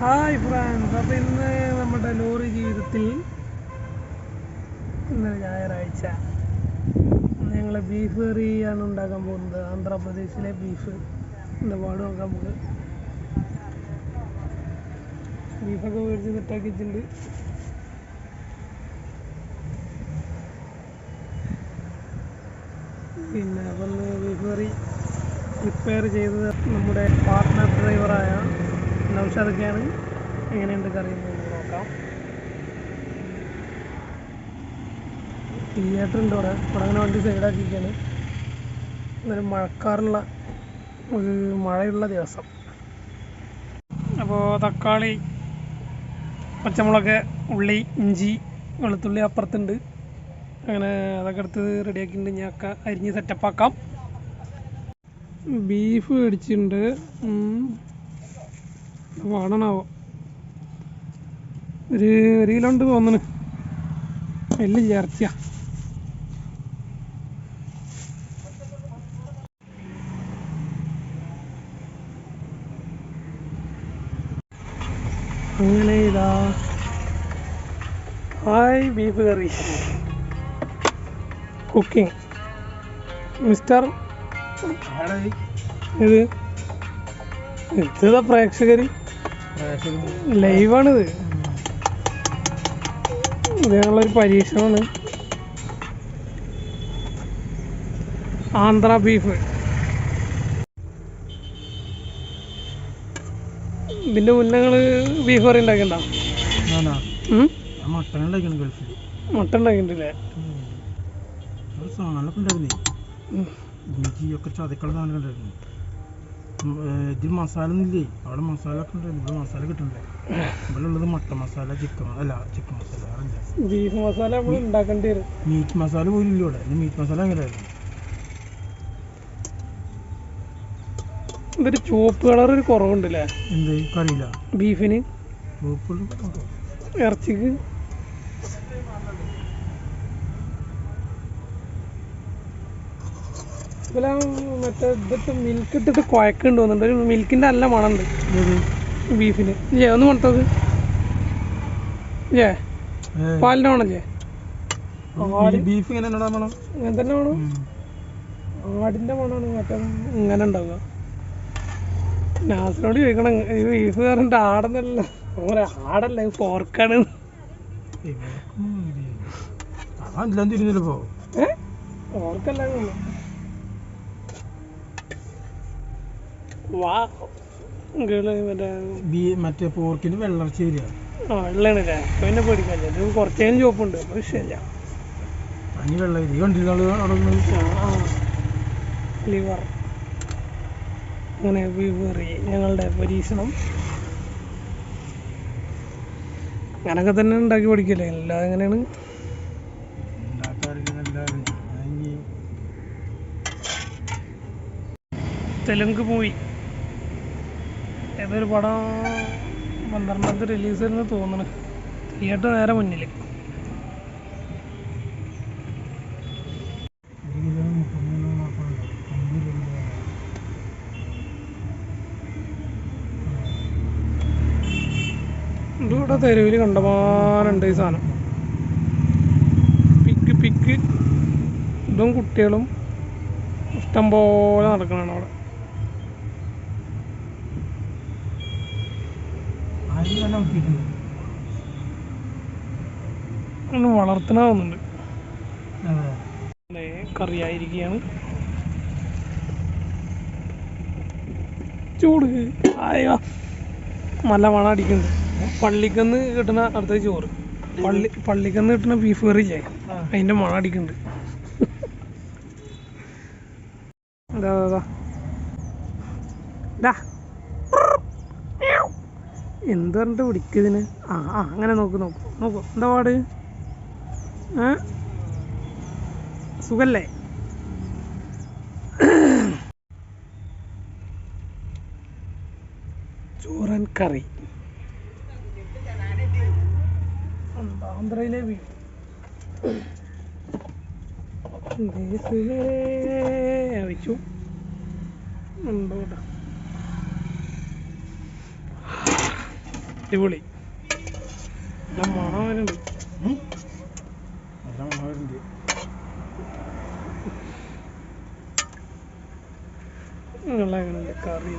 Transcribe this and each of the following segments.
Hi France അപ്പം ഇന്ന് നമ്മുടെ ലോറി ജീവിതത്തിൽ ഇന്ന് ഞായറാഴ്ച. ഞങ്ങൾ ബീഫ് കറിയാണ് ഉണ്ടാക്കാൻ പോകുന്നത്. ആന്ധ്രാപ്രദേശിലെ ബീഫ് എന്താ പാട് നോക്കാം നമുക്ക്. ബീഫൊക്കെ മേടിച്ച് സെറ്റാക്കി പിന്നെ വന്ന് റിഫറി റിപ്പയർ ചെയ്തത് നമ്മുടെ പാർട്ട്ണർ ഡ്രൈവറായ നൗഷാദൊക്കെയാണ്. എങ്ങനെയുണ്ട് കറി എന്ന് നമുക്ക് നോക്കാം. തിയേറ്റർ ഉണ്ട് ഇവിടെ ഇവിടെ അങ്ങനെ വണ്ടി സൈഡാക്കിയിരിക്കുകയാണ് ഇന്നൊരു മഴക്കാറുള്ള ഒരു മഴയുള്ള ദിവസം. അപ്പോൾ തക്കാളി പച്ചമുളക് ഉള്ളി ഇഞ്ചി വെളുത്തുള്ളി അപ്പുറത്തുണ്ട്. അങ്ങനെ അതൊക്കെ എടുത്ത് റെഡിയാക്കിയിട്ടുണ്ട്. ഞാൻ ഒക്കെ അരിഞ്ഞ് സെറ്റപ്പ് ആക്കാം. ബീഫ് മേടിച്ചിട്ടുണ്ട്. വാടണാവോ ഒരു ഒരു കിലോ ഉണ്ട് തോന്നണ്. എല്ലില്ല ചേർച്ച അങ്ങനെ ഇതാ. Hi beef curry. Cooking. Mister ഇത് ഇതാ പ്രേക്ഷകർ ലൈവാണിത് ഇത്. ഞങ്ങളൊരു പരീക്ഷണമാണ്. ആന്ധ്ര ബീഫ്. ഇതിന്റെ മുന്നേ ഞങ്ങൾ ബീഫ് കറി ഉണ്ടാക്കിണ്ടോ മട്ടൻ ഉണ്ടാക്കണം ഗൾഫിൽ മുട്ട ഉണ്ടാക്കിണ്ടില്ലേ ഒരു സാധനമൊക്കെ ഉണ്ടായിരുന്നേ. ഉം. ഇഞ്ചി ഒക്കെ ചതക്കുള്ള സാധനം ഉണ്ടായിരുന്നു. ഇതിൽ മസാല ഒന്നുമില്ലേ അവിടെ മസാല ഒക്കെ ഉണ്ടായിരുന്നു. ഇവിടെ മസാല കിട്ടണ്ടേ? ഇവിടെ ഉള്ളത് മട്ട മസാല ചിക്കൻ അല്ല ചിക്കൻ മസാല. ബീഫ് മസാല നമ്മൾ ഉണ്ടാക്കേണ്ടി വരും. മീറ്റ് മസാല പോലും ഇല്ല ഇവിടെ മീറ്റ് മസാല എങ്ങനെയായിരുന്നു ഇതൊരു ചുവപ്പ് കളർ ഒരു കുറവുണ്ടല്ലേ? എന്ത്? കറിയില്ല ബീഫിന് ഇറച്ചിക്ക്? ഇതുപോലെ മറ്റേ ഇതിട്ട് മിൽക്ക് ഇട്ടിട്ട് കുഴക്കുണ്ട് തോന്നുന്നുണ്ട്. ഒരു മിൽക്കിന്റെ നല്ല മണമുണ്ട്. ബീഫിന് ജേ ഒന്ന് മണത്തത്. ജേ പാലിന്റെ മണം ജേ ബീഫ് ഇങ്ങനെ വേണം ഇങ്ങനെ തന്നെ വേണം. ആടിന്റെ മണമാണ് മറ്റേ ഇങ്ങനെ ഉണ്ടാവുക. നാസിനോട് ചോദിക്കണം ഈ ബീഫ് പറഞ്ഞിട്ട് ആടെന്നല്ല. ആടല്ല ഇത് ഫോർക്കാണ് അതെല്ലാം തിരിഞ്ഞില്ല പോ. മറ്റേ പോർക്കിന് വെള്ളർച്ച വരിക. ആ വെള്ളാണില്ലേ അപ്പൊ പിന്നെ പേടിക്കാല്ലേ ഇത് കുറച്ചേലും ചോപ്പുണ്ട് അപ്പൊ വിഷയമില്ല പനി വെള്ളം ഇത് ലിവർ അങ്ങനെ വിവറി ഞങ്ങളുടെ പരീക്ഷണം. അങ്ങനൊക്കെ തന്നെ ഉണ്ടാക്കി പഠിക്കല്ലേ എല്ലാം എങ്ങനെയാണ്? തെലുങ്ക് മൂവി ഏതൊരു പടം പന്ത്രണ്ടാമത്തെ റിലീസ് ആയിരുന്നു തോന്നണ് തിയേറ്റർ നേരെ മുന്നിൽ ഇവിടെ തെരുവിൽ കണ്ടമാനുണ്ട് ഈ സാധനം. പിക്ക് പിക്ക്. ഇതും കുട്ടികളും ഇഷ്ടം പോലെ നടക്കണാണ് അവിടെ. ആരും തന്നെ നോക്കിയിട്ടുണ്ട് ഒന്ന് വളർത്തണ തോന്നുന്നുണ്ട് കറിയായിരിക്കുകയാണ്. ചൂട്. ആയ നല്ല മണം അടിക്കുന്നുണ്ട്. പള്ളിക്കന്ന് കിട്ടുന്ന അടുത്ത ചോറ്. പള്ളി പള്ളിക്കന്ന് കിട്ടുന്ന ബീഫ് കറി ഇല്ലേ? അതിന്റെ മണം അടിക്കുന്നുണ്ട്. അതാ അതാ. എന്ത് പറഞ്ഞിട്ട് വിളിക്കതിന് ആ ആ അങ്ങനെ നോക്ക് നോക്ക് നോക്കൂ. എന്താ പാട്? ഏ? സുഖല്ലേ? ചോറൻ കറി. ആന്ധ്രയിലെ വീട് വെച്ചു ഉണ്ടോ അടിപൊളി. നല്ല മണം വരുന്നുണ്ട് കറി?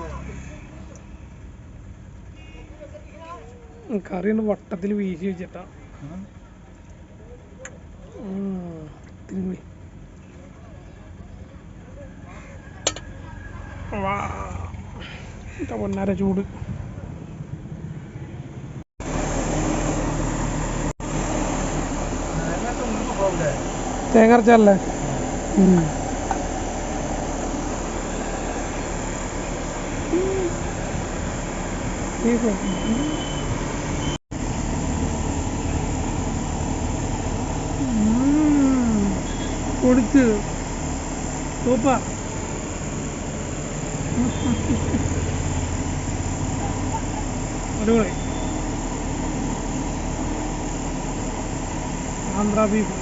കറി ഒന്ന് വട്ടത്തിൽ വീശി വെച്ചിട്ടാ. പൊന്നാര ചൂട്. തേങ്ങ അരച്ചല്ലേ കൊടുത്ത് സൂപ്പർ. അടിപൊളി. ആന്ധ്ര ബീഫ്.